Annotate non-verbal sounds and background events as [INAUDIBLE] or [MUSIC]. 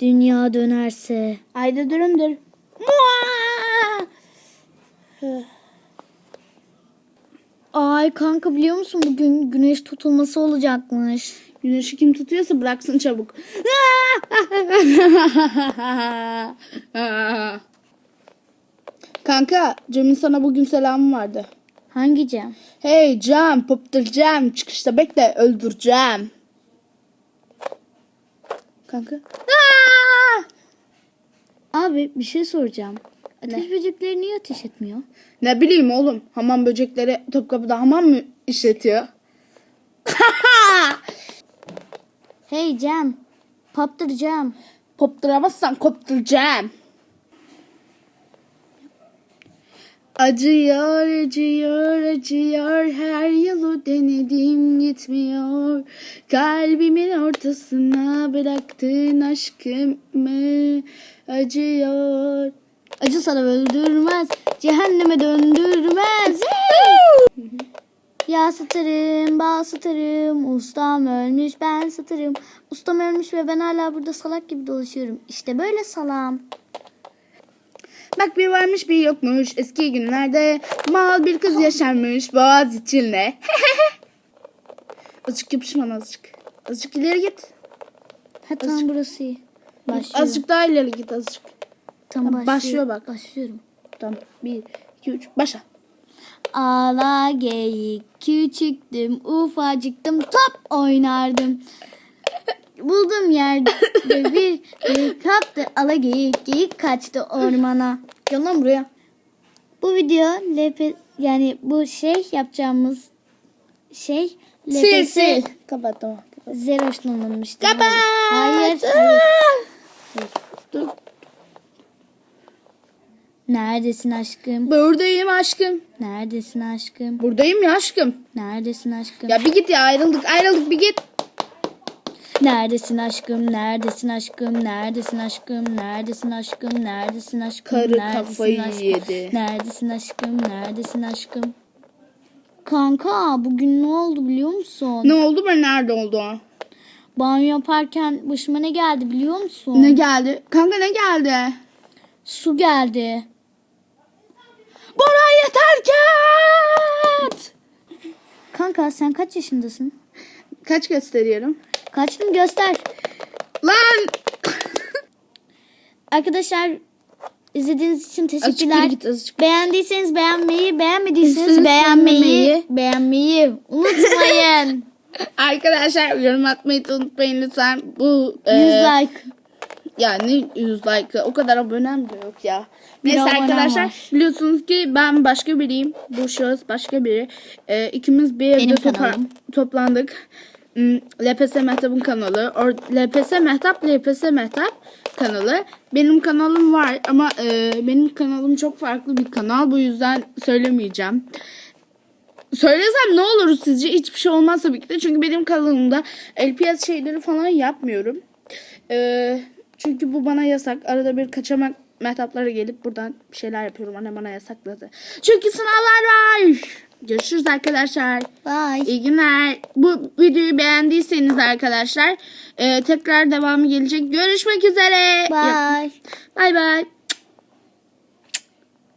Dünya dönerse. Ayda dürümdür. Ay kanka biliyor musun bugün güneş tutulması olacakmış. Güneşi kim tutuyorsa bıraksın çabuk. Kanka Cem'in sana bugün selamı vardı. Hangi Cem? Hey Cem poptıracağım çıkışta bekle öldüreceğim. Kanka. Abi bir şey soracağım. Ateş böcekleri niye ateş etmiyor? Ne bileyim oğlum hamam böcekleri Topkapı'da hamam mı işletiyor? [LAUGHS] Hey Cem. Paptır Cem. Poptıramazsan kopturacağım. Acıyor, acıyor, acıyor. Her yolu denedim gitmiyor. Kalbimin ortasına bıraktın aşkımı. Acıyor. Acı sana öldürmez. Cehenneme döndürmez. ya satarım, bal satarım. Ustam ölmüş, ben satarım. Ustam ölmüş ve ben hala burada salak gibi dolaşıyorum. İşte böyle salam. Bak bir varmış bir yokmuş eski günlerde. Mal bir kız yaşarmış boğaz içinde. [LAUGHS] azıcık yapışman azıcık. Azıcık ileri git. Ha tamam burası iyi. Başlıyorum. Azıcık daha ileri git azıcık. Tamam, Ha, başlıyor bak. Başlıyorum. Tamam. Bir, iki, üç. Başla. Ala geyik küçüktüm ufacıktım top oynardım. Buldum yerde [LAUGHS] bir, bir kaptı ala geyik geyik kaçtı ormana. Gel lan buraya. Bu video LP yani bu şey yapacağımız şey Sil LPS sil. Kapat tamam. Alınmıştı. Kapat. Hayır. Dur. Neredesin aşkım? Buradayım aşkım. Neredesin aşkım? Buradayım ya aşkım. Neredesin aşkım? Ya bir git ya ayrıldık ayrıldık bir git. Neredesin aşkım? Neredesin aşkım? Neredesin aşkım? Neredesin aşkım? Neredesin aşkım? Karı Neredesin kafayı aşkım? yedi. Neredesin aşkım? Neredesin aşkım? Kanka bugün ne oldu biliyor musun? Ne oldu ben nerede oldu? Banyo yaparken başıma ne geldi biliyor musun? Ne geldi? Kanka ne geldi? Su geldi. Bora yeter git. Kanka sen kaç yaşındasın? Kaç gösteriyorum? Kaçtın göster. Lan. [LAUGHS] Arkadaşlar izlediğiniz için Azıcık teşekkürler. geri git azıcık. Beğendiyseniz beğenmeyi, beğenmediyseniz beğenmeyi, beğenmeyi. unutmayın. [LAUGHS] Arkadaşlar yorum atmayı da unutmayın lütfen. Bu 100 e, like. yani 100 like o kadar abonem de yok ya. Bir Neyse arkadaşlar var. biliyorsunuz ki ben başka biriyim. Bu şahıs başka biri. E, ikimiz bir evde Benim topa- kanalım. toplandık. Hmm, LPS Mehtap'ın kanalı. Or LPS Mehtap, LPS Mehtap kanalı. Benim kanalım var ama e, benim kanalım çok farklı bir kanal. Bu yüzden söylemeyeceğim. Söylesem ne olur sizce? Hiçbir şey olmaz tabii ki de. Çünkü benim kanalımda LPS şeyleri falan yapmıyorum. Ee, çünkü bu bana yasak. Arada bir kaçamak mehtaplara gelip buradan bir şeyler yapıyorum. Anne bana yasakladı. Çünkü sınavlar var. Görüşürüz arkadaşlar. Bye. İyi günler. Bu videoyu beğendiyseniz arkadaşlar e, tekrar devamı gelecek. Görüşmek üzere. Bye. Bye bye.